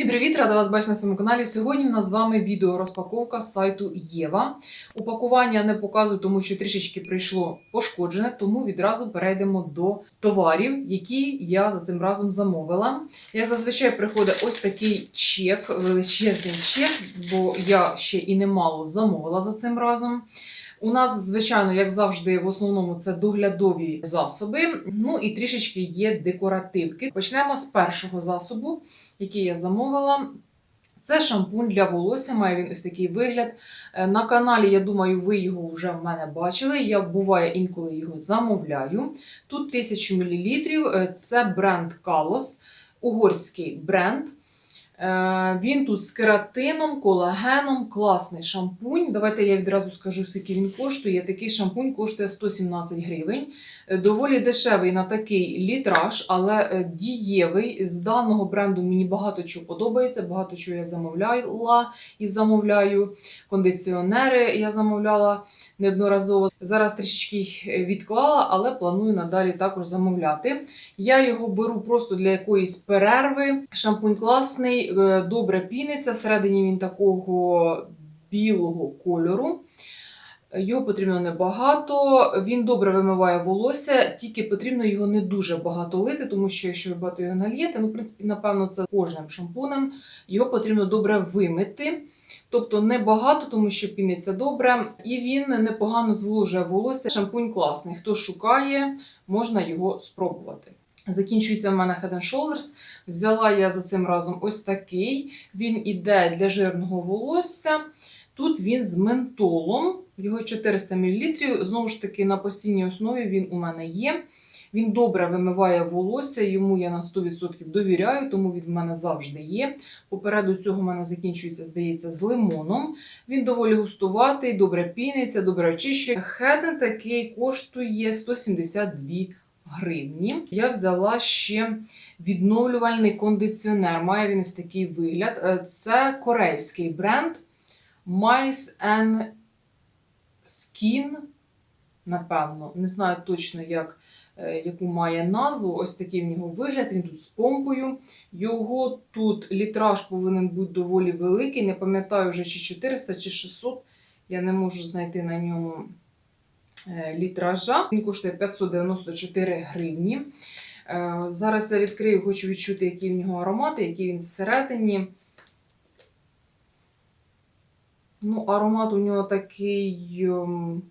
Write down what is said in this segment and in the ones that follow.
Всім привіт! Рада вас бачити на своєму каналі. Сьогодні в нас з вами відео розпаковка сайту Єва. Упакування не показую, тому що трішечки прийшло пошкоджене, тому відразу перейдемо до товарів, які я за цим разом замовила. Як зазвичай приходить ось такий чек, величезний чек, бо я ще і немало замовила за цим разом. У нас, звичайно, як завжди, в основному це доглядові засоби. Ну і трішечки є декоративки. Почнемо з першого засобу, який я замовила. Це шампунь для волосся, має він ось такий вигляд. Е, На каналі, я думаю, ви його вже в мене бачили. Я буває інколи його замовляю. Тут 1000 мл. Е, Це бренд Kalos, угорський бренд. Е, Він тут з кератином, колагеном, класний шампунь. Давайте я відразу скажу, скільки він коштує. Такий шампунь коштує 117 гривень. Е, Доволі дешевий на такий літраж, але е, дієвий. З даного бренду мені багато чого подобається, багато чого я замовляла і замовляю. Кондиціонери я замовляла неодноразово. Зараз трішечки е, відклала, але планую надалі також замовляти. Я його беру просто для якоїсь перерви. Шампунь класний, е, добре піниться. Всередині він такого білого кольору. Його потрібно небагато, він добре вимиває волосся, тільки потрібно його не дуже багато лити, тому що якщо ви багато його нальєте, ну, в принципі, напевно, це кожним шампунем, його потрібно добре вимити. Тобто не багато, тому що піниться добре, і він непогано зволожує волосся. Шампунь класний. Хто шукає, можна його спробувати. Закінчується в мене Head and Shoulders. Взяла я за цим разом ось такий. Він іде для жирного волосся. Тут він з ментолом, його 400 мл. Знову ж таки, на постійній основі він у мене є. Він добре вимиває волосся, йому я на 100% довіряю, тому він в мене завжди є. Попереду цього в мене закінчується, здається, з лимоном. Він доволі густуватий, добре піниться, добре очищує. Хеден такий коштує 172 гривні. Я взяла ще відновлювальний кондиціонер. Має він ось такий вигляд. Е, Це корейський бренд Mice and Skin. Напевно, не знаю точно, як, е, яку має назву. Ось такий в нього вигляд. Він тут з помпою. Його тут літраж повинен бути доволі великий. Не пам'ятаю вже чи 400 чи 600. Я не можу знайти на ньому е, літража. Він коштує 594 гривні. Е, Зараз я відкрию, хочу відчути, які в нього аромати, який він всередині. Ну, аромат у нього такий ем,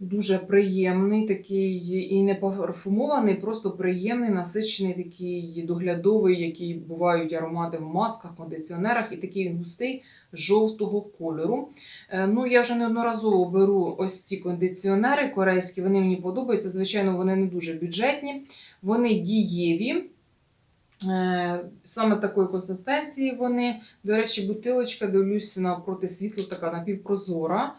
дуже приємний, такий і не парфумований, просто приємний, насичений, такий доглядовий, які бувають аромати в масках, кондиціонерах, і такий він густий жовтого кольору. Е, Ну, я вже неодноразово беру ось ці кондиціонери корейські, вони мені подобаються. Звичайно, вони не дуже бюджетні, вони дієві. Е, Саме такої консистенції вони. До речі, бутилочка, дивлюся напроти світла, така напівпрозора.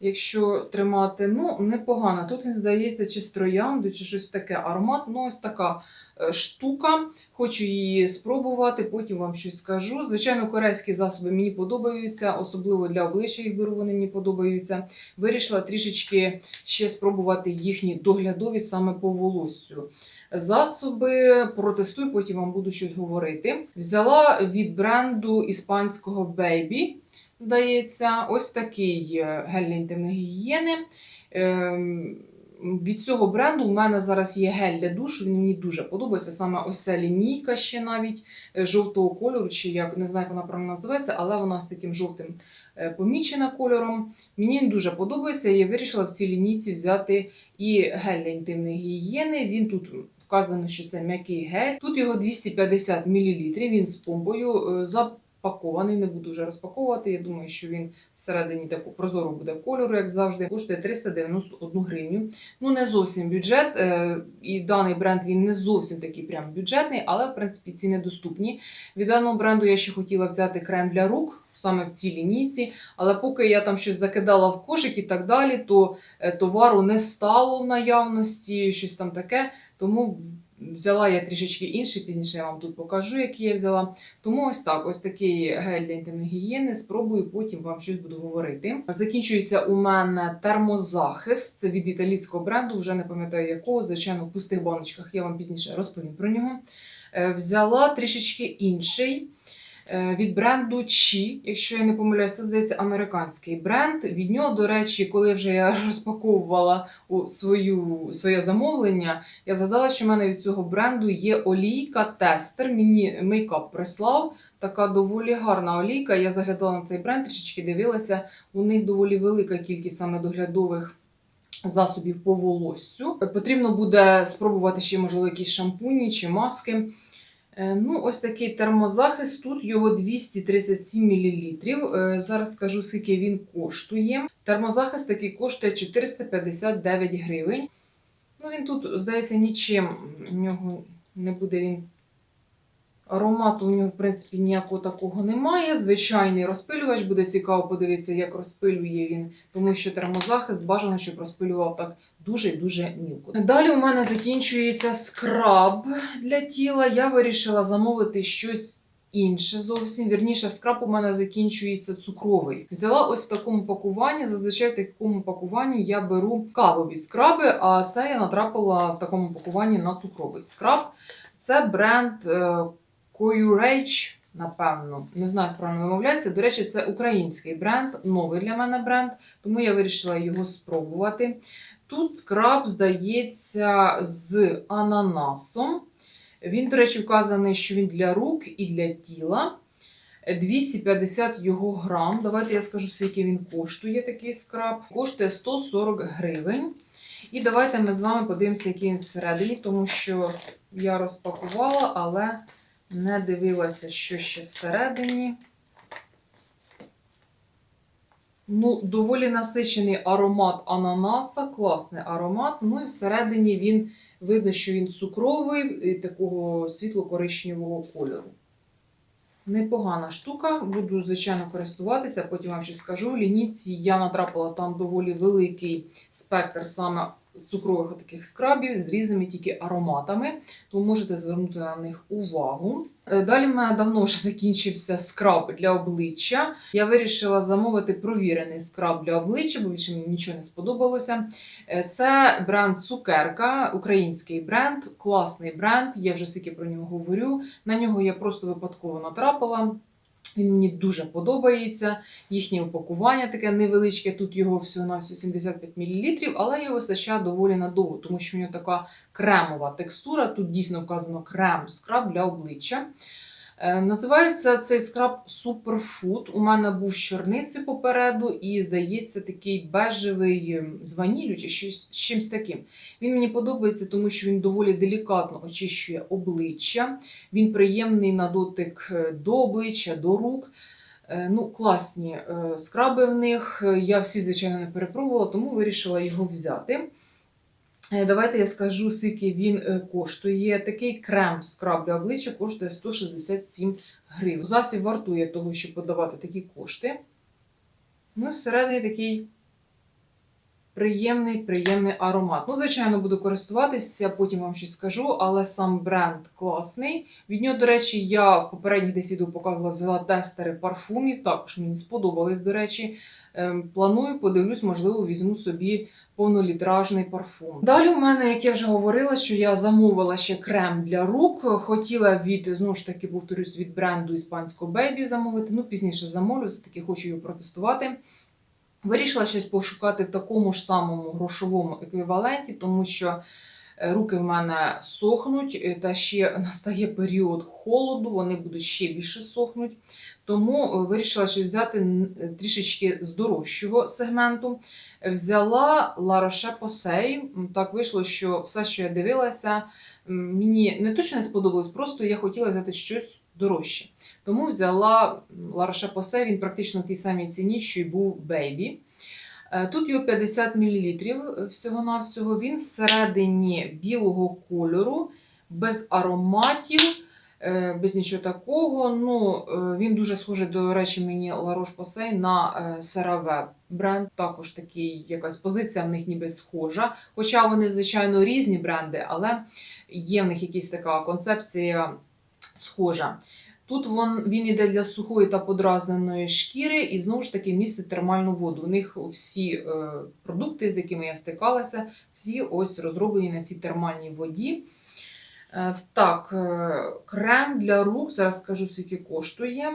Якщо тримати, ну, непогано. Тут він здається, чи з троянду, чи щось таке аромат. Ну, ось така е, штука. Хочу її спробувати, потім вам щось скажу. Звичайно, корейські засоби мені подобаються, особливо для обличчя їх беру, вони мені подобаються. Вирішила трішечки ще спробувати їхні доглядові саме по волоссю. Засоби протестую, потім вам буду щось говорити. Взяла від бренду іспанського Baby, здається, ось такий гель для інтимної гігієни. Ем, Від цього бренду у мене зараз є гель для душу, він мені дуже подобається. Саме ось ця лінійка ще навіть е, жовтого кольору, чи як не знаю, як вона правильно називається, але вона з таким жовтим е, помічена кольором. Мені він дуже подобається. Я вирішила в цій лінійці взяти і гель для інтимної гігієни. Він тут вказано, що це м'який гель. Тут його 250 мл, він з помпою е, запакований. Не буду вже розпаковувати. Я думаю, що він всередині таку прозору буде кольору, як завжди. Коштує 391 гривню. Ну, не зовсім бюджет. е, І даний бренд він не зовсім такий прям бюджетний, але в принципі ціни доступні. Від даного бренду я ще хотіла взяти крем для рук. Саме в цій лінійці, але поки я там щось закидала в кошик і так далі, то е, товару не стало в наявності, щось там таке. Тому Взяла я трішечки інший, пізніше я вам тут покажу, який я взяла. Тому ось так, ось такий гель для інтимної гігієни. Спробую, потім вам щось буду говорити. Закінчується у мене термозахист від італійського бренду, вже не пам'ятаю якого, звичайно, в пустих баночках я вам пізніше розповім про нього. Е, Взяла трішечки інший від бренду Чи, якщо я не помиляюсь, це здається американський бренд. Від нього, до речі, коли вже я розпаковувала свою, своє замовлення, я згадала, що в мене від цього бренду є олійка тестер. Мені мейкап прислав. Така доволі гарна олійка. Я заглядала на цей бренд, трішечки дивилася. У них доволі велика кількість саме доглядових засобів по волоссю. Потрібно буде спробувати ще, можливо, якісь шампуні чи маски. Е, Ну, ось такий термозахист. Тут його 237 мл. Зараз скажу, скільки він коштує. Термозахист такий коштує 459 гривень. Ну, він тут, здається, нічим. У нього не буде він. Аромату у нього, в принципі, ніякого такого немає. Звичайний розпилювач буде цікаво подивитися, як розпилює він, тому що термозахист бажано, щоб розпилював так дуже і дуже мілко. Далі у мене закінчується скраб для тіла. Я вирішила замовити щось інше зовсім. Вірніше, скраб у мене закінчується цукровий. Взяла ось в такому пакуванні. Зазвичай в такому пакуванні я беру кавові скраби, а це я натрапила в такому пакуванні на цукровий скраб. Це бренд е, Courage, напевно, не знаю, як правильно вимовляється. До речі, це український бренд, новий для мене бренд, тому я вирішила його спробувати. Тут скраб, здається, з ананасом. Він, до речі, вказаний, що він для рук і для тіла. 250 його грам. Давайте я скажу, скільки він коштує такий скраб. Коштує 140 гривень. І давайте ми з вами подивимося, який він всередині, тому що я розпакувала, але не дивилася, що ще всередині. Ну, доволі насичений аромат ананаса, класний аромат. Ну і всередині він видно, що він цукровий і такого світло-коричневого кольору. Непогана штука, буду, звичайно, користуватися, потім вам ще скажу. В лініці я натрапила там доволі великий спектр саме цукрових таких скрабів з різними тільки ароматами, тому можете звернути на них увагу. Е, Далі в мене давно вже закінчився скраб для обличчя. Я вирішила замовити провірений скраб для обличчя, бо більше мені нічого не сподобалося. Е, Це бренд Цукерка, український бренд, класний бренд. Я вже скільки про нього говорю. На нього я просто випадково натрапила. Він мені дуже подобається. Їхнє упакування таке невеличке, тут його всього на 75 мл, але його вистачає доволі надовго, тому що в нього така кремова текстура. Тут дійсно вказано крем скраб для обличчя. Е, Називається цей скраб Superfood. У мене був з чорниці попереду, і, здається, такий бежевий ем, з ваніллю чи щось з чимось таким. Він мені подобається, тому що він доволі делікатно очищує обличчя. Він приємний на дотик е, до обличчя, до рук. Е, Ну, класні скраби в них. Я всі, звичайно, не перепробувала, тому вирішила його взяти. Е, Давайте я скажу, скільки він е, коштує. Такий крем скраб для обличчя коштує 167 гривень. Засіб вартує того, щоб подавати такі кошти. Ну, всередині такий приємний, приємний аромат. Ну, звичайно, буду користуватися, потім вам щось скажу, але сам бренд класний. Від нього, до речі, я в попередніх десь відео показувала, взяла тестери парфумів. Також мені сподобались, до речі. Ем, Планую, подивлюсь, можливо, візьму собі повнолітражний парфум. Далі у мене, як я вже говорила, що я замовила ще крем для рук. Хотіла від, знову ж таки, повторюсь, від бренду іспанського Baby замовити. Ну, пізніше замовлю, все-таки хочу його протестувати. Вирішила щось пошукати в такому ж самому грошовому еквіваленті, тому що е, руки в мене сохнуть, е, та ще настає період холоду, вони будуть ще більше сохнуть. Тому е, вирішила щось взяти трішечки з дорожчого сегменту. Взяла La Roche-Posay. Так вийшло, що все, що я дивилася, мені не то, що не сподобалось, просто я хотіла взяти щось дорожче. Тому взяла La Roche-Posay, він практично в тій самій ціні, що й був Baby. Е, Тут його 50 мл всього-навсього. Він всередині білого кольору, без ароматів. Е, без нічого такого. Ну, е, він дуже схожий, до речі, мені La Roche-Posay на е, CeraVe бренд. Також такий якась позиція в них ніби схожа. Хоча вони, звичайно, різні бренди, але є в них якась така концепція схожа. Тут вон, він іде для сухої та подразненої шкіри і знову ж таки містить термальну воду. У них всі е, продукти, з якими я стикалася, всі ось розроблені на цій термальній воді. Е, так, е, крем для рук, зараз скажу, скільки коштує.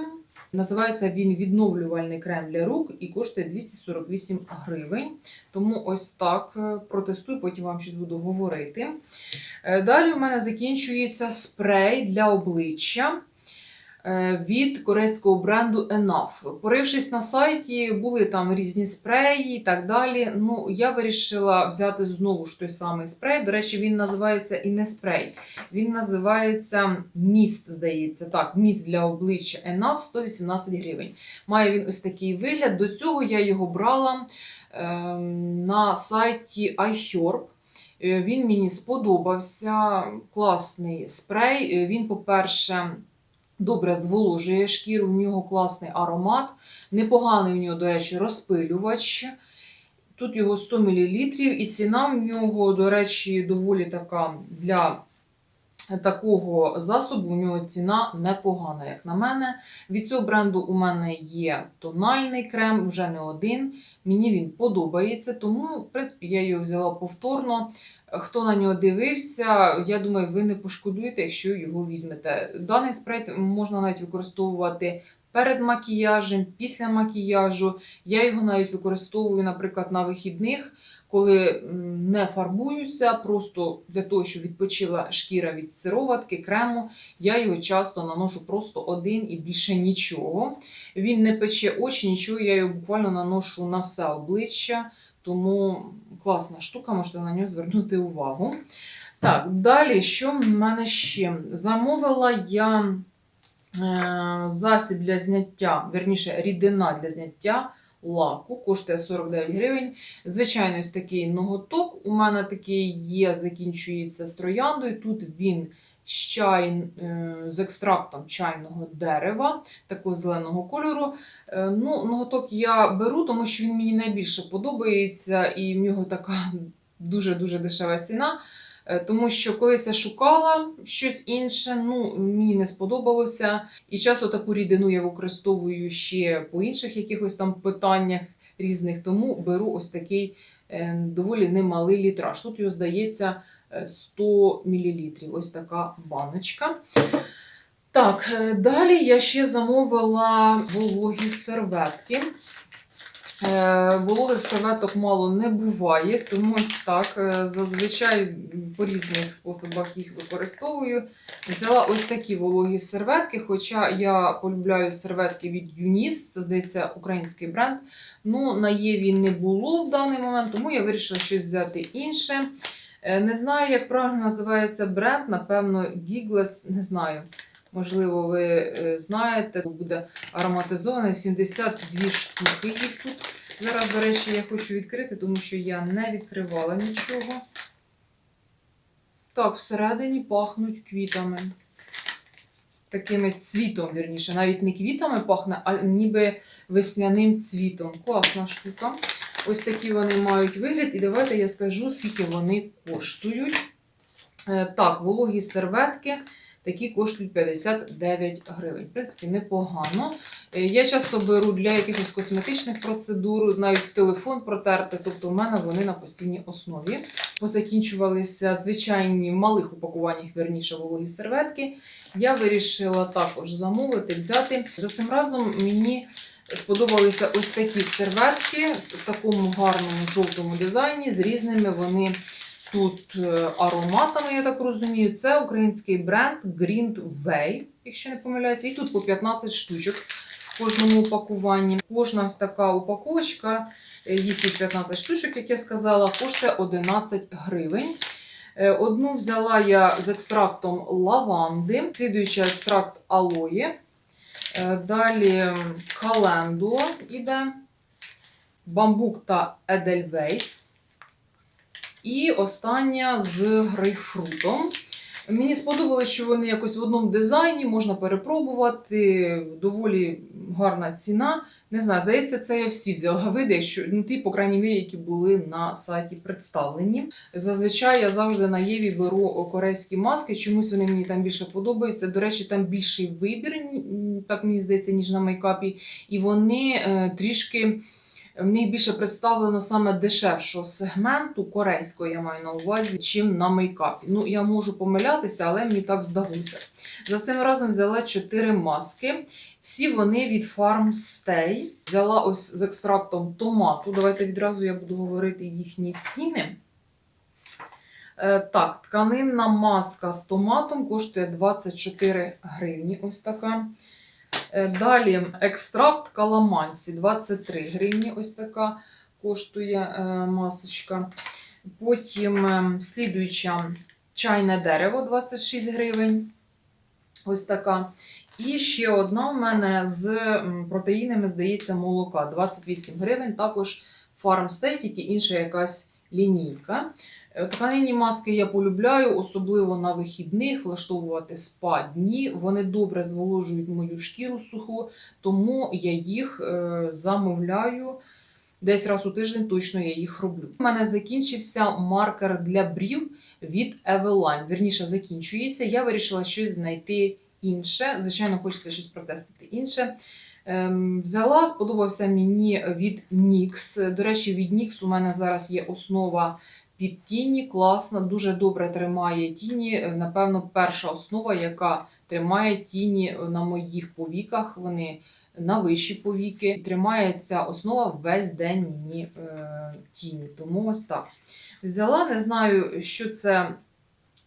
Називається він відновлювальний крем для рук і коштує 248 гривень. Тому ось так е, протестую, потім вам щось буду говорити. Далі у мене закінчується спрей для обличчя від корейського бренду Enough. Порившись на сайті, були там різні спреї і так далі. Ну, я вирішила взяти знову ж той самий спрей. До речі, він називається і не спрей. Він називається міст, здається. Так, міст для обличчя Enough 118 гривень. Має він ось такий вигляд. До цього я його брала ем, на сайті iHerb. Е, Він мені сподобався. Класний спрей. Е, Він, по-перше, добре зволожує шкіру, в нього класний аромат. Непоганий в нього, до речі, розпилювач. Тут його 100 мл, і ціна в нього, до речі, доволі така для такого засобу. У нього ціна непогана, як на мене. Від цього бренду у мене є тональний крем, вже не один. Мені він подобається, тому, в принципі, я його взяла повторно. Хто на нього дивився, я думаю, ви не пошкодуєте, якщо його візьмете. Даний спрей можна навіть використовувати перед макіяжем, після макіяжу. Я його навіть використовую, наприклад, на вихідних, коли не фарбуюся, просто для того, щоб відпочила шкіра від сироватки, крему. Я його часто наношу просто один і більше нічого. Він не пече очі, нічого, я його буквально наношу на все обличчя. Тому класна штука, можете на нього звернути увагу. Так, далі, що в мене ще? Замовила я е, засіб для зняття, верніше, рідина для зняття лаку, коштує 49 гривень. Звичайно, ось такий ноготок. У мене такий є, закінчується з трояндою. Тут він чай, е, з екстрактом чайного дерева, такого зеленого кольору. Е, Ну, ноготок я беру, тому що він мені найбільше подобається, і в нього така дуже-дуже дешева ціна. Е, Тому що колись я шукала щось інше, ну мені не сподобалося. І часто таку рідину я використовую ще по інших якихось там питаннях різних, тому беру ось такий доволі немалий літраж. Тут його здається 100 мл. Ось така баночка. Так, е, далі я ще замовила вологі серветки. Е, Вологих серветок мало не буває, тому ось так. е, Зазвичай по різних способах їх використовую. Взяла ось такі вологі серветки, хоча я полюбляю серветки від Юніс, це здається український бренд. Ну, на Єві не було в даний момент, тому я вирішила щось взяти інше. Е, Не знаю, як правильно називається бренд, напевно, Gigless, не знаю. Можливо, ви е, знаєте, буде ароматизований 72 штуки їх тут. Зараз, до речі, я хочу відкрити, тому що я не відкривала нічого. Так, всередині пахнуть квітами. Такими цвітом, вірніше. Навіть не квітами пахне, а ніби весняним цвітом. Класна штука. Ось такі вони мають вигляд. І давайте я скажу, скільки вони коштують. Е, Так, вологі серветки. Такі коштують 59 гривень. В принципі, непогано. Е, Я часто беру для якихось косметичних процедур, навіть телефон протерти, тобто в мене вони на постійній основі. Позакінчувалися звичайні в малих упакуваннях, верніше, вологі серветки. Я вирішила також замовити, взяти. За цим разом мені сподобалися ось такі серветки в такому гарному жовтому дизайні з різними вони тут е, ароматами, я так розумію. Це український бренд Green Way, якщо не помиляюся. І тут по 15 штучок в кожному упакуванні. Кожна ось така упаковочка, е, їх тут 15 штучок, як я сказала, коштує 11 гривень. Е, Одну взяла я з екстрактом лаванди, слідуючий екстракт алої. Е, Далі календула іде, бамбук та едельвейс. І остання з грейпфрутом. Мені сподобалось, що вони якось в одному дизайні можна перепробувати. Доволі гарна ціна. Не знаю, здається, це я всі взяла види, що ну ті, по крайній мірі, які були на сайті представлені. Зазвичай я завжди на Єві беру корейські маски. Чомусь вони мені там більше подобаються. До речі, там більший вибір, так мені здається, ніж на мейкапі. І вони е, трішки. В них більше представлено саме дешевшого сегменту корейського, я маю на увазі, чим на мейкапі. Ну, я можу помилятися, але мені так здалося. За цим разом взяла 4 маски. Всі вони від Farmstay. Взяла ось з екстрактом томату. Давайте відразу я буду говорити їхні ціни. Е, так, тканинна маска з томатом коштує 24 гривні. Ось така. Е, Далі екстракт каламансі 23 гривні. Ось така коштує е, масочка. Потім е, слідуюча чайне дерево 26 гривень. Ось така. І ще одна у мене з протеїнами, здається, молока 28 гривень. Також Farmstay, тільки інша якась лінійка. Е, Тканинні маски я полюбляю, особливо на вихідних, влаштовувати спа-дні. Вони добре зволожують мою шкіру суху, тому я їх е, замовляю. Десь раз у тиждень точно я їх роблю. У мене закінчився маркер для брів від Eveline. Вірніше закінчується. Я вирішила щось знайти інше. Звичайно, хочеться щось протестити інше. Ем, взяла, сподобався мені від NYX. До речі, від NYX у мене зараз є основа під тіні. Класна, дуже добре тримає тіні. Е, Напевно, перша основа, яка тримає тіні на моїх повіках. Вони на вищі повіки. Тримає ця основа весь день мені е, тіні. Тому ось так. Взяла, не знаю, що це,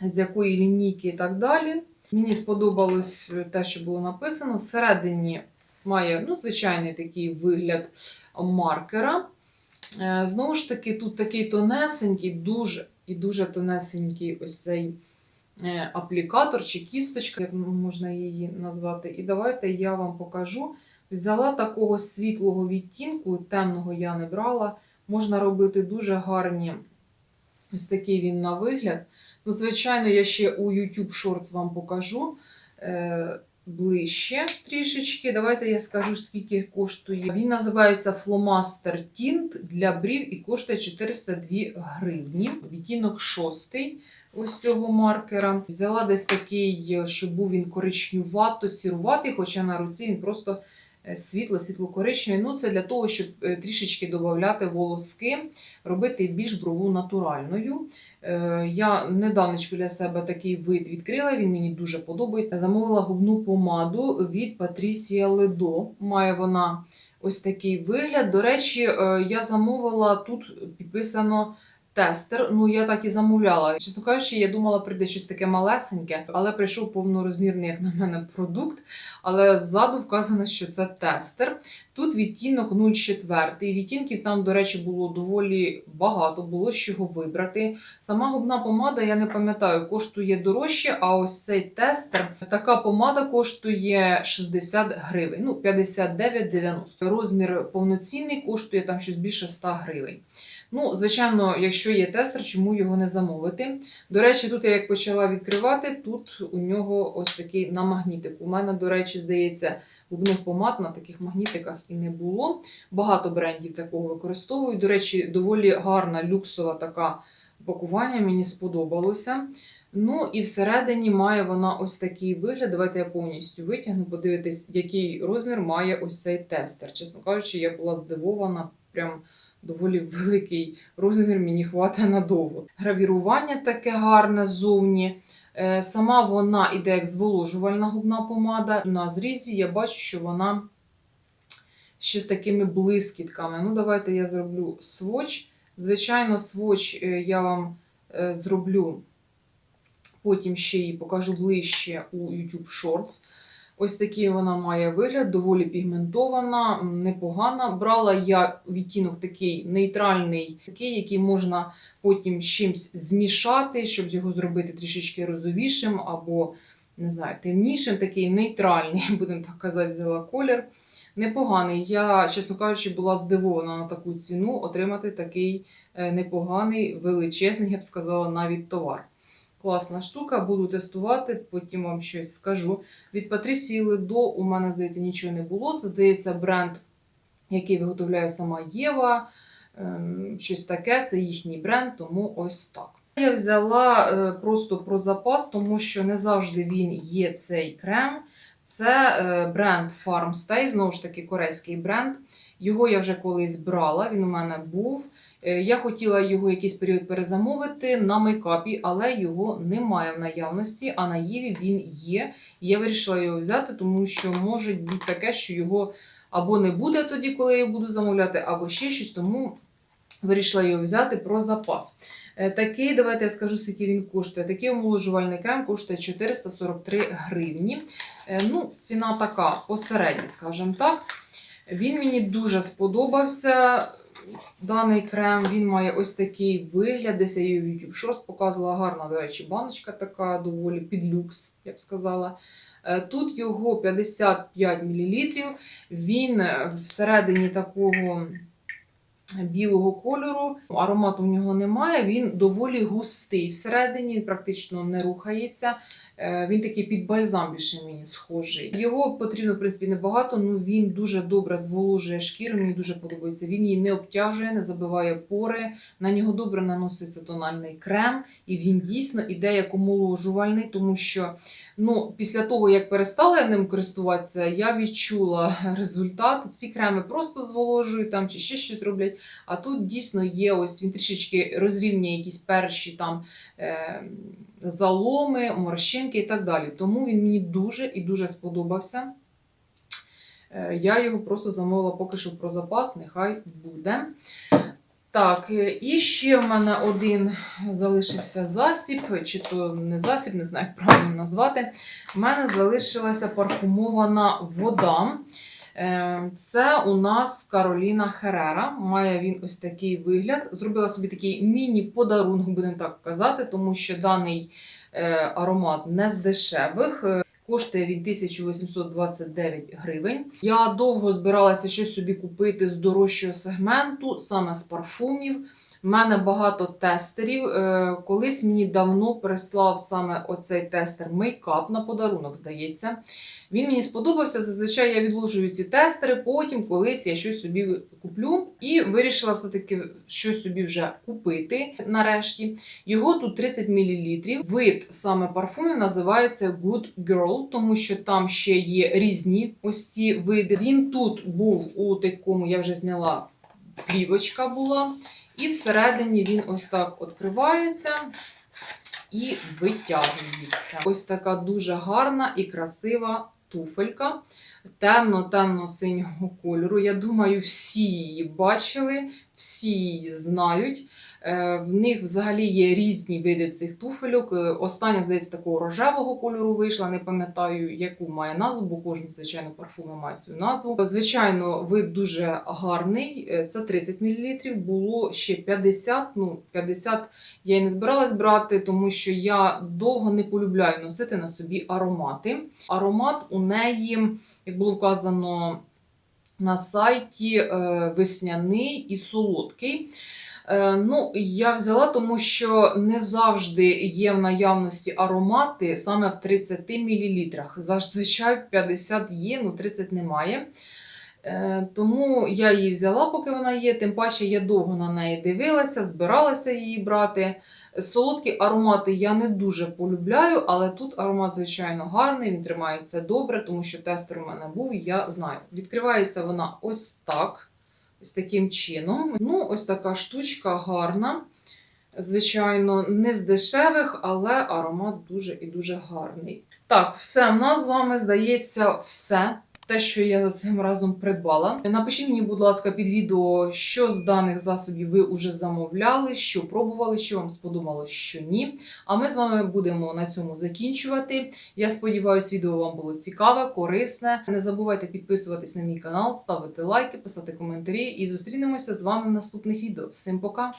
з якої лінійки і так далі. Мені сподобалось те, що було написано. Всередині має ну, звичайний такий вигляд маркера. Е, Знову ж таки, тут такий тонесенький, дуже і дуже тонесенький ось цей е, аплікатор чи кісточка, як можна її назвати. І давайте я вам покажу. Взяла такого світлого відтінку, темного я не брала. Можна робити дуже гарні, ось такий він на вигляд. Ну, звичайно, я ще у YouTube Shorts вам покажу е, ближче трішечки. Давайте я скажу, скільки коштує. Він називається Фломастер Тінт для брів і коштує 402 гривні. Відтінок шостий. Ось цього маркера. Взяла десь такий, щоб був він коричнювато, сіруватий, хоча на руці він просто е, світло, світло-коричневий. Ну, це для того, щоб е, трішечки додати волоски, робити більш брову натуральною. Е, Я недавнечко для себе такий вид відкрила, він мені дуже подобається. Замовила губну помаду від Patricia Ledo. Має вона ось такий вигляд. До речі, е, я замовила тут підписано. Тестер, ну я так і замовляла. Чесно кажучи, я думала, прийде щось таке малесеньке, але прийшов повнорозмірний, як на мене, продукт. Але ззаду вказано, що це тестер. Тут відтінок 0,4. Відтінків там, до речі, було доволі багато, було з чого вибрати. Сама губна помада, я не пам'ятаю, коштує дорожче, а ось цей тестер, така помада коштує 60 гривень, ну 59,90. Розмір повноцінний коштує там щось більше 100 гривень. Ну, звичайно, якщо є тестер, чому його не замовити? До речі, тут я як почала відкривати, тут у нього ось такий на магнітику. У мене, до речі, здається, губних помад на таких магнітиках і не було. Багато брендів такого використовують. До речі, доволі гарна люксова така упакування, мені сподобалося. Ну і всередині має вона ось такий вигляд. Давайте я повністю витягну, подивитись, який розмір має ось цей тестер. Чесно кажучи, я була здивована. Прям доволі великий розмір мені хватає надовго. Гравірування таке гарне ззовні. Е, Сама вона іде як зволожувальна губна помада. На зрізі я бачу, що вона ще з такими блискітками. Ну, давайте я зроблю своч. Звичайно, своч е, я вам е, зроблю, потім ще її покажу ближче у YouTube Shorts. Ось такий вона має вигляд, доволі пігментована, непогана. Брала я відтінок такий нейтральний, такий, який можна потім з чимось змішати, щоб його зробити трішечки розовішим або, не знаю, темнішим, такий нейтральний, будемо так казати, взяла колір. Непоганий. Я, чесно кажучи, була здивована на таку ціну отримати такий е, непоганий, величезний, я б сказала, навіть товар. Класна штука, буду тестувати, потім вам щось скажу. Від Патрісії Ледо у мене, здається, нічого не було. Це, здається, бренд, який виготовляє сама Єва. Ем, Щось таке, це їхній бренд, тому ось так. Я взяла е, просто про запас, тому що не завжди він є цей крем. Це е, бренд Farmstay, знову ж таки, корейський бренд. Його я вже колись брала, він у мене був. Е, Я хотіла його якийсь період перезамовити на мейкапі, але його немає в наявності, а на Єві він є. Я вирішила його взяти, тому що може бути таке, що його або не буде тоді, коли я його буду замовляти, або ще щось, тому вирішила його взяти про запас. Е, Такий, давайте я скажу, скільки він коштує. Такий омоложувальний крем коштує 443 гривні. Е, Ну, ціна така посередня, скажімо так. Він мені дуже сподобався. Даний крем він має ось такий вигляд. Десь я її в YouTube Shorts показувала. Гарна, до речі, баночка така, доволі під люкс, я б сказала. Е, Тут його 55 мл. Він всередині такого білого кольору. Аромату в нього немає. Він доволі густий всередині, практично не рухається. Е, Він такий під бальзам більше мені схожий. Його потрібно, в принципі, небагато, але він дуже добре зволожує шкіру. Мені дуже подобається. Він її не обтяжує, не забиває пори. На нього добре наноситься тональний крем, і він дійсно іде як омоложувальний, тому що ну, після того, як перестала я ним користуватися, я відчула результат. Ці креми просто зволожують там чи ще щось роблять. А тут дійсно є ось він трішечки розрівнює якісь перші там. Е- заломи, морщинки і так далі. Тому він мені дуже і дуже сподобався. Е, Я його просто замовила поки що про запас, нехай буде. Так, е, і ще в мене один залишився засіб, чи то не засіб, не знаю, як правильно назвати. У мене залишилася парфумована вода. Е, Це у нас Кароліна Херера. Має він ось такий вигляд. Зробила собі такий міні-подарунок, будемо так казати, тому що даний е, аромат не з дешевих. Коштує він 1829 гривень. Я довго збиралася щось собі купити з дорожчого сегменту, саме з парфумів. У мене багато тестерів. Е, Колись мені давно прислав саме оцей тестер мейкап на подарунок, здається. Він мені сподобався. Зазвичай я відложую ці тестери, потім колись я щось собі куплю і вирішила все-таки щось собі вже купити нарешті. Його тут 30 мл. Вид саме парфумів називається Good Girl, тому що там ще є різні ось ці види. Він тут був у такому, я вже зняла плівочка була. І всередині він ось так відкривається і витягується. Ось така дуже гарна і красива туфелька темно-темно-синього кольору. Я думаю, всі її бачили, всі її знають. Е, В них взагалі є різні види цих туфельок. Е, Остання, здається, такого рожевого кольору вийшла. Не пам'ятаю, яку має назву, бо кожен, звичайно, парфум має свою назву. Звичайно, вид дуже гарний. Е, Це 30 мл. Було ще 50. Ну, 50 я й не збиралась брати, тому що я довго не полюбляю носити на собі аромати. Аромат у неї, як було вказано на сайті, весняний і солодкий. Е, Ну, я взяла, тому що не завжди є в наявності аромати саме в 30 мл. Зазвичай 50 є, ну 30 немає. Е, Тому я її взяла, поки вона є. Тим паче я довго на неї дивилася, збиралася її брати. Солодкі аромати я не дуже полюбляю, але тут аромат, звичайно, гарний, він тримається добре, тому що тестер у мене був, я знаю. Відкривається вона ось так, ось таким чином. Ну, ось така штучка гарна. Звичайно, не з дешевих, але аромат дуже і дуже гарний. Так, все, в нас з вами здається все. Те, що я за цим разом придбала. Напишіть мені, будь ласка, під відео, що з даних засобів ви вже замовляли, що пробували, що вам сподобалось, що ні. А ми з вами будемо на цьому закінчувати. Я сподіваюся, відео вам було цікаве, корисне. Не забувайте підписуватись на мій канал, ставити лайки, писати коментарі і зустрінемося з вами в наступних відео. Всім пока!